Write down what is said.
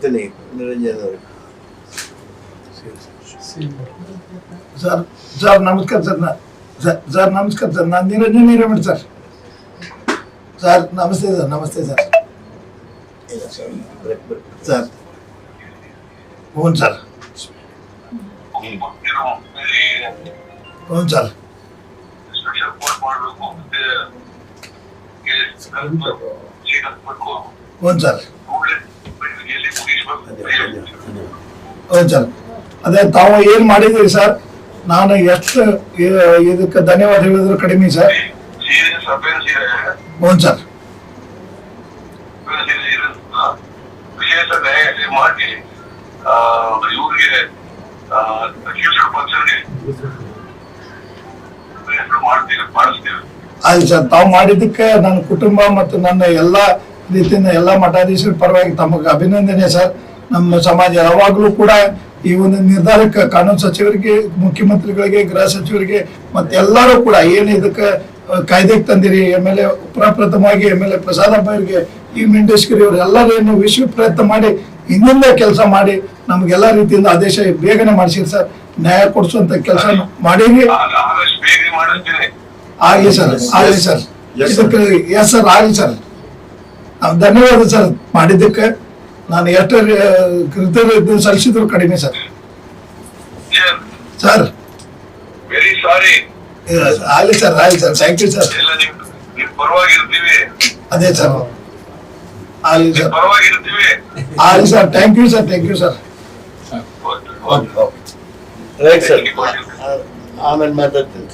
ಕೊಡ್ತೀನಿ ನಿರಂಜನ್ ಅವ್ರಿಗೆ sir sir ನಮಸ್ಕಾರ ಸರ್ ನಾ ಸರ್ ಸರ್ ನಮಸ್ಕಾರ ಸರ್ ನಾನು ನಿರಂಜನ್ ಹಿರೇಮಠ್ ಸರ್ ಸರ್ ನಮಸ್ತೆ ಸರ್ ನಮಸ್ತೆ ಸರ್ ಇಲ್ಲ ಸರ್ ಬ್ರೇಕ್ ಬ್ರೇಕ್ ಸರ್ ಹ್ಞೂ ಸರ್ ಹ್ಞೂ ಸರ್ ಸ್ಪೆಷಲ್ ಕೋರ್ಟ್ ಮಾಡಬೇಕು ಮತ್ತೆ ಹ್ಞೂ ಸರ್ ಎಲ್ಲಿ ಅದೇ ಅದೇ ಮುಗಿಸ್ಬೇಕು ಅದೇ ಸರ್ ಅದೇ ತಾವು ಏನು ಮಾಡಿದ್ರಿ ಸರ್? ನಾನು ಎಷ್ಟು ಇದಕ್ಕೆ ಧನ್ಯವಾದ ಹೇಳಿದ್ರು ಕಡಿಮೆ ಸರ್. ಹ್ಞೂ ಸರ್ ವಿಶೇಷ ಮಾಡಿ ಆ, ಇವ್ರಿಗೆ ಅಕ್ಯೂಸ್ಡ್ ಪರ್ಸನ್ಗೆ ಮಾಡ್ತೀವಿ ಮಾಡಿಸ್ತೀವಿ. ಆಯ್ತು ಸರ್ ತಾವು ಮಾಡಿದ್ದಕ್ಕೆ ನನ್ನ ಕುಟುಂಬ ಮತ್ತು ನನ್ನ ಎಲ್ಲ ರೀತಿಯಿಂದ ಎಲ್ಲ ಮಠಾಧೀಶರ ಪರವಾಗಿ ತಮಗೆ ಅಭಿನಂದನೆ ಸರ್. ನಮ್ಮ ಸಮಾಜ ಯಾವಾಗಲೂ ಕೂಡ ಈ ಒಂದು ನಿರ್ಧಾರಕ್ಕೆ ಕಾನೂನು ಸಚಿವರಿಗೆ ಮುಖ್ಯಮಂತ್ರಿಗಳಿಗೆ ಗೃಹ ಸಚಿವರಿಗೆ ಮತ್ತೆ ಎಲ್ಲರೂ ಕೂಡ ಏನು ಇದಕ್ಕೆ ಕಾಯ್ದೆಗೆ ತಂದಿರಿ ಎಂ ಎಲ್ ಎ ಪ್ರಪ್ರಥಮವಾಗಿ ಎಂ ಎಲ್ ಎ ಪ್ರಸಾದ್ ಅವರಿಗೆ ಈ ಮಿಂಡೇಶ್ಕರಿ ಅವರು ಎಲ್ಲರೂ ಏನು ವಿಶ್ವ ಪ್ರಯತ್ನ ಮಾಡಿ ಹಿಂದಿಂದ ಕೆಲಸ ಮಾಡಿ ನಮ್ಗೆಲ್ಲ ರೀತಿಯಿಂದ ಆದೇಶ ಬೇಗನೆ ಮಾಡಿಸಿರಿ ಸರ್. ನ್ಯಾಯ ಕೊಡಿಸುವಂತ ಕೆಲಸ ಮಾಡೀವಿ ಆಗಲಿ ಸರ್ ಆಗಲಿ ಸರ್. ಇದಕ್ಕೆ ಎಸ್ ಸರ್ ಆಗಲಿ ಸರ್. ನಾವು ಧನ್ಯವಾದ ಸರ್ ಮಾಡಿದ್ದಕ್ಕೆ. ನಾನು ಎಷ್ಟು ಕೃತಜ್ಞತೆ ಸಲ್ಲಿಸಿದ್ರು ಕಡಿಮೆ ಸರ್. ಸರ್. ವೆರಿ ಸಾರಿ ಆಗಲಿ ಸರ್ ಆಗಲಿ ಸರ್ ಥ್ಯಾಂಕ್ ಯು ಸರ್. ಪರವಾಗಿರ್ತೀವಿ. ಅದೇ ಸರ್. ಆಗಲಿ ಸರ್. ಪರವಾಗಿರ್ತೀವಿ. ಆಗಲಿ sir thank you sir thank you sir. Okay, okay. Okay. Okay right sir ಆಮೇಲೆ ಮಾತಾಡ್ತೀನಿ.